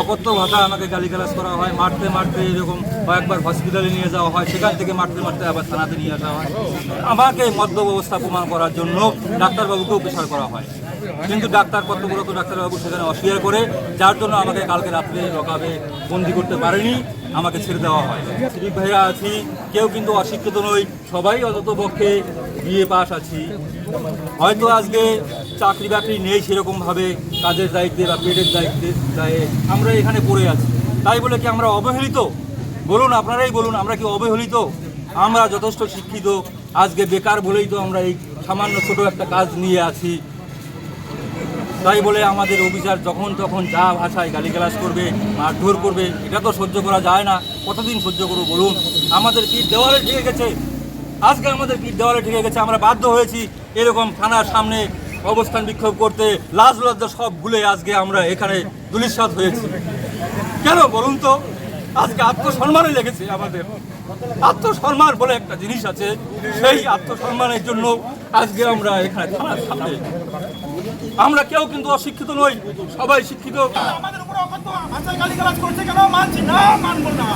অকথ্য ভাষায় আমাকে গালিগালাজ করা হয়, মারতে মারতে এরকম কয়েকবার হসপিটালে নিয়ে যাওয়া হয়, সেখান থেকে মারতে মারতে আবার থানাতে নিয়ে আসা হয়। আমাকে মদ্য ব্যবস্থা প্রমাণ করার জন্য ডাক্তারবাবুকেও প্রেশার করা হয়। কিন্তু ডাক্তার কর্তব্যরত ডাক্তারবাবু সেখানে অস্বীকার করে, যার জন্য আমাকে কালকে রাত্রে লকাবে বন্দি করতে পারেনি, আমাকে ছেড়ে দেওয়া হয়। শ্রী ভাইয়া আছি, কেউ কিন্তু অশিক্ষিত নই, সবাই অন্তত পক্ষে বিএ পাস আছি। হয়তো আজকে চাকরি বাকরি নেই সেরকমভাবে কাজের দায়িত্বে বা পেটের দায়িত্বে দায়ে আমরা এখানে পড়ে আছি। তাই বলে কি আমরা অবহেলিত? বলুন, আপনারাই বলুন, আমরা কি অবহেলিত? আমরা যথেষ্ট শিক্ষিত। আজকে বেকার বলেই তো আমরা এই সামান্য ছোট একটা কাজ নিয়ে আছি। তাই বলে আমাদের অফিসার যখন তখন যা ভাষায় গালিগালাজ করবে, মারধর করবে, এটা তো সহ্য করা যায় না। কতদিন সহ্য করব বলুন? আমাদের কি দেওয়ালে ঠেকে গেছে। আজকে আমাদের কি দেওয়ালে ঠেকে গেছে, আমরা বাধ্য হয়েছি এরকম থানার সামনে অবস্থান বিক্ষোভ করতে লাজ লজ্জা সব ভুলে আজকে আমরা এখানে দুলিশাত হয়েছি। কেন বলুন তো? আজকে আত্মসম্মানে লেগেছে আমাদের। আত্মসম্মান বলে একটা জিনিস আছে সেই আত্মসম্মানের জন্য আজকে আমরা এখানে থানার সামনে। আমরা কেউ কিন্তু অশিক্ষিত নই সবাই শিক্ষিত। আমাদের উপর অকথ্য ভাষায় গালিগালাজ করছে কেন? মানছি না মানবো না।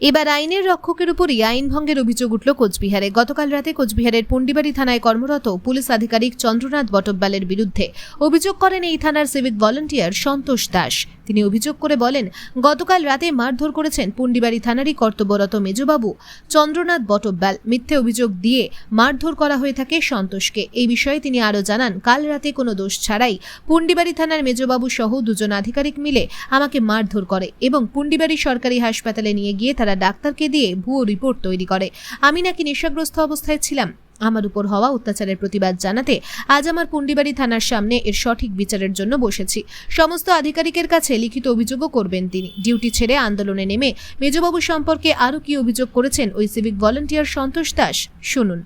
এবার আইনের রক্ষকের উপরই আইন ভঙ্গের অভিযোগ উঠল কোচবিহারে। গতকাল রাতে কোচবিহারের পুন্ডিবাড়ি থানায় কর্মরত পুলিশ আধিকারিক চন্দ্রনাথ বটব্বালের বিরুদ্ধে অভিযোগ করেন এই থানার সিভিক ভলান্টিয়ার সন্তোষ দাস। তিনি অভিযোগ করে বলেন, গতকাল রাতে মারধর করেছেন পুন্ডিবাড়ি থানারই কর্তব্যরত মেজবাবু। চন্দ্রনাথ বটব্যাল মিথ্যে অভিযোগ দিয়ে মারধর করা হয়ে থাকে সন্তোষকে। এই বিষয়ে তিনি আরও জানান, কাল রাতে কোনো দোষ ছাড়াই পুন্ডিবাড়ি থানার মেজবাবু সহ দুজন আধিকারিক মিলে আমাকে মারধর করে এবং পুন্ডিবাড়ি সরকারি হাসপাতালে নিয়ে গিয়ে তারা ডাক্তারকে দিয়ে ভুয়ো রিপোর্ট তৈরি করে। আমি নাকি নেশাগ্রস্ত অবস্থায় ছিলাম। আমার উপর হওয়া অত্যাচারের প্রতিবাদ জানাতে আজ আমার পুন্ডিবাড়ি থানার সামনে এর সঠিক বিচারের জন্য বসেছি। সমস্ত আধিকারিকের কাছে লিখিত অভিযোগও করবেন তিনি। ডিউটি ছেড়ে আন্দোলনে নেমে মেজবাবু সম্পর্কে আরও কি অভিযোগ করেছেন ওই সিভিক ভলান্টিয়ার সন্তোষ দাস শুনুন।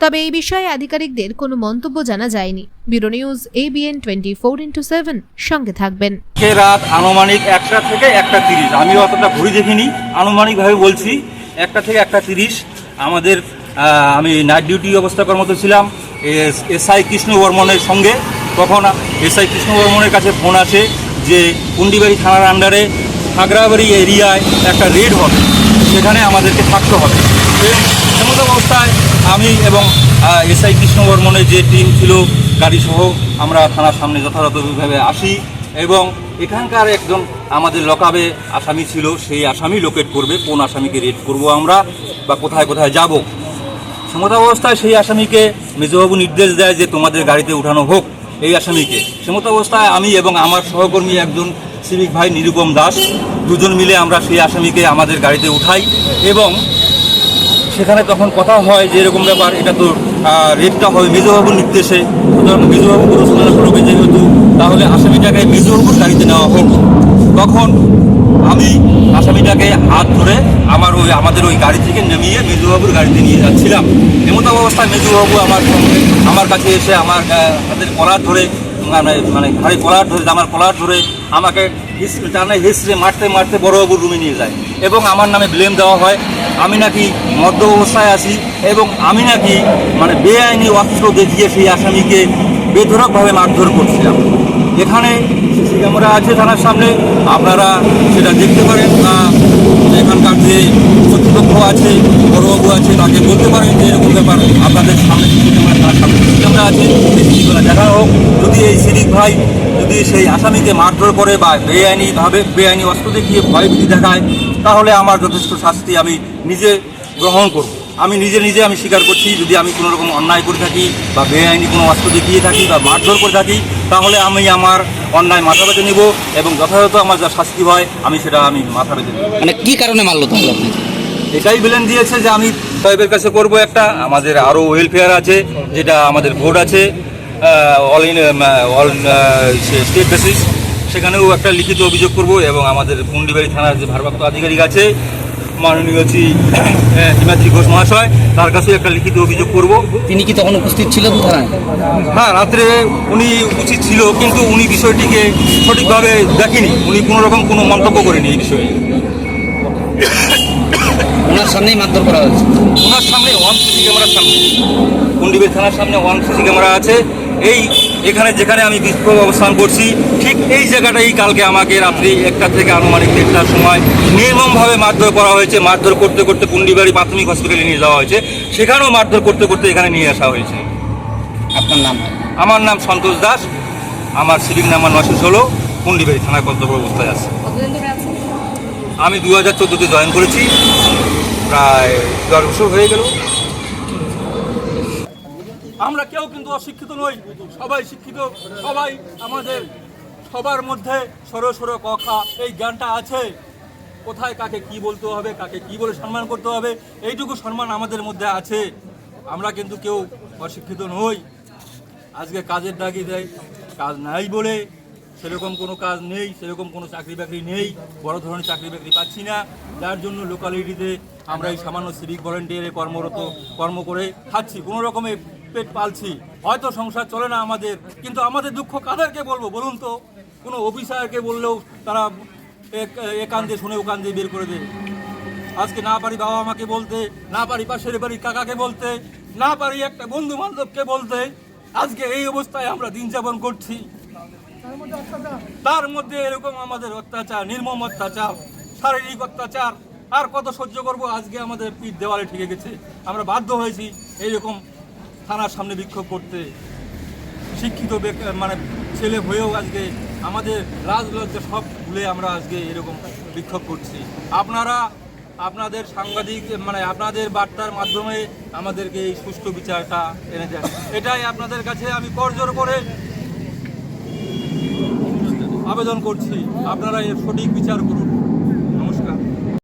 তবে এই বিষয়ে আধিকারিকদের কোনো মন্তব্য জানা যায়নি। Bureau news ABN twenty four into seven. সঙ্গে থাকবেন। রাত আনুমানিক একটা থেকে একটা তিরিশ। আমি অতটা ঘুরি দেখিনি। আনুমানিকভাবে বলছি, একটা থেকে একটা তিরিশ। আমাদের আমি নাইট ডিউটি অবস্থা কর্মরত ছিলাম। এসআই কৃষ্ণ বর্মনের সঙ্গে। তখন এসআই কৃষ্ণ বর্মনের কাছে ফোন আসে যে কুন্ডিবাড়ি থানার আন্ডারে খাগড়াবাড়ি এরিয়ায় একটা রেড হবে। সেখানে আমাদেরকে থাকতে হবে। এমন অবস্থায় আমি এবং এসআই কৃষ্ণ বর্মনের যে টিম ছিল গাড়ি সহ আমরা থানার সামনে যথাযথভাবে আসি এবং এখানকার একজন আমাদের লকাবে আসামি ছিল, সেই আসামি লোকেট করবে, কোন আসামিকে রেড করব আমরা বা কোথায় কোথায় যাব। সমতা অবস্থায় সেই আসামিকে মেজবাবু নির্দেশ দেয় যে তোমাদের গাড়িতে উঠানো হোক এই আসামিকে। সমতা অবস্থায় আমি এবং আমার সহকর্মী একজন সিভিক ভাই নিরুপম দাস, দুজন মিলে আমরা সেই আসামিকে আমাদের গাড়িতে উঠাই এবং সেখানে তখন কথা হয় যে এরকম ব্যাপার, এটা তো রেটটা হবে মেজবাবুর নির্দেশে। সুতরাং মেজবাবু ঘোষণা করবে যেহেতু, তাহলে আসামিটাকে মেজবাবুর গাড়িতে নেওয়া হোক। তখন আমি আসামিটাকে হাত ধরে আমার ওই, আমাদের ওই গাড়ি থেকে নামিয়ে মেজুবাবুর গাড়িতে নিয়ে যাচ্ছিলাম। এমন অবস্থায় মেজুবাবু আমার আমার কাছে এসে আমার হাতের কলার ধরে মানে মানে ঘাড়ে কলার ধরে আমার কলার ধরে আমাকে হিস- টানে হিসড়ে, মারতে মারতে বড়বাবুর রুমে নিয়ে যায়। এবং আমার নামে ব্লেম দেওয়া হয়। আমি নাকি মদ্য অবস্থায় আছি এবং আমি নাকি মানে বেআইনি অস্ত্র দেখিয়ে সেই আসামিকে বেধরকভাবে মারধর করছিলাম। এখানে সিসি ক্যামেরা আছে থানার সামনে, আপনারা সেটা দেখতে পারেন। বা এখানকার যে কর্তৃপক্ষ আছে, বড়বাবু আছে, তাকে বলতে পারেন যে ব্যাপার, আপনাদের সামনে সামনে আছে দেখা হোক। যদি এই সিরিক ভাই, যদি সেই আসামিকে মারধর করে বা বেআইনিভাবে বেআইনি অস্ত্র দেখিয়ে ভয়ভীতি দেখায়, তাহলে আমার যথেষ্ট শাস্তি আমি নিজে গ্রহণ করব। আমি নিজে নিজে আমি স্বীকার করছি, যদি আমি কোনো রকম অন্যায় করে থাকি বা বেআইনি কোনো অস্ত্র দেখিয়ে থাকি বা মারধর করে থাকি, তাহলে আমি আমার অন্যায় মাথা পেতে নেব এবং যথাযথ আমার যা শাস্তি হয়, আমি সেটা আমি মাথা পেতে নেব। মানে কী কারণে মারলো তাহলে আপনি এটাই বিলেন দিয়েছে যে আমি সাহেবের কাছে করব একটা। আমাদের আরও ওয়েলফেয়ার আছে যেটা আমাদের বোর্ড আছে all in all state basis সেখানেও একটা লিখিত অভিযোগ করব এবং আমাদের পুন্ডিবাড়ি থানার যে ভারপ্রাপ্ত আধিকারিক আছে মাননীয় শ্রী হিমাদ্রি ঘোষ মহাশয় তার কাছেও একটা লিখিত অভিযোগ করব। তিনি কি তখন উপস্থিত ছিলেন থানায়? হ্যাঁ রাত্রে উনি উচিত ছিল কিন্তু উনি বিষয়টিকে সঠিকভাবে দেখেনি। উনি কোনো রকম কোনো মন্তব্য করেনি এই বিষয়ে। ওনার সামনেই মারধর করা হয়েছে। ওনার সামনে ওয়ান সিসি ক্যামেরার সামনে। কুন্ডিবের থানার সামনে ওয়ান সিসি ক্যামেরা আছে। এই এখানে যেখানে আমি বিক্ষোভ অবস্থান করছি ঠিক এই জায়গাটাই কালকে আমাকে রাত্রি একটা থেকে আনুমানিক দেড়টার সময় নির্মমভাবে মারধর করা হয়েছে। মারধর করতে করতে পুন্ডিবাড়ি প্রাথমিক হসপিটালে নিয়ে যাওয়া হয়েছে। সেখানেও মারধর করতে করতে এখানে নিয়ে আসা হয়েছে। আপনার নাম? আমার নাম সন্তোষ দাস। আমার সিভিক নাম্বার নশো ষোলো পুন্ডিবাড়ি থানায় কর্তব্য অবস্থায় আছে। আমি দু হাজার চোদ্দোতে জয়েন করেছি। প্রায় দশ বছর হয়ে গেল। আমরা কেউ কিন্তু অশিক্ষিত নই, সবাই শিক্ষিত, সবাই আমাদের সবার মধ্যে সরো সরো কথা এই জ্ঞানটা আছে। কোথায় কাকে কি বলতে হবে, কাকে কি বলে সম্মান করতে হবে, এইটুকু সম্মান আমাদের মধ্যে আছে। আমরা কিন্তু কেউ অশিক্ষিত নই। আজকে কাজের ডাকি দেয়, কাজ নাই বলে সেরকম কোনো কাজ নেই, সেরকম কোনো চাকরি বাকরি নেই, বড় ধরনের চাকরি বাকরি পাচ্ছি না। যার জন্য লোকালিটিতে আমরা এই সামান্য সিভিক ভলেন্টিয়ারে কর্মরত, কর্ম করে খাচ্ছি। কোনো রকমে পেট পালছি। হয়তো সংসার চলে না আমাদের, কিন্তু আমাদের দুঃখ কাদেরকে বলব বলুন তো? কোনো অফিসারকে বললেও তারা এক- একান দিয়ে শুনে ওখান দিয়ে বের করে দেবে আজকে না পারি বাবা আমাকে বলতে, না পারি পাশের বাড়ির কাকাকে বলতে, না পারি একটা বন্ধু বান্ধবকে বলতে, আজকে এই অবস্থায় আমরা দিন যাপন করছি। তার মধ্যে এরকম আমাদের অত্যাচার, নির্মম অত্যাচার, শারীরিক অত্যাচার, আর কত সহ্য করব? আজকে আমাদের পিঠ দেওয়ালে ঠেকে গেছে। আমরা বাধ্য হয়েছি এইরকম থানার সামনে বিক্ষোভ করতে। শিক্ষিত মানে ছেলে হয়েও আজকে আমাদের রাজলজ্জা সব ভুলে আমরা আজকে এরকম বিক্ষোভ করছি। আপনারা, আপনাদের সাংবাদিক মানে আপনাদের বার্তার মাধ্যমে আমাদেরকে এই সুষ্ঠু বিচারটা এনে দেন। এটাই আপনাদের কাছে আমি করজোর করে আবেদন করছি আপনারা এর সঠিক বিচার করুন।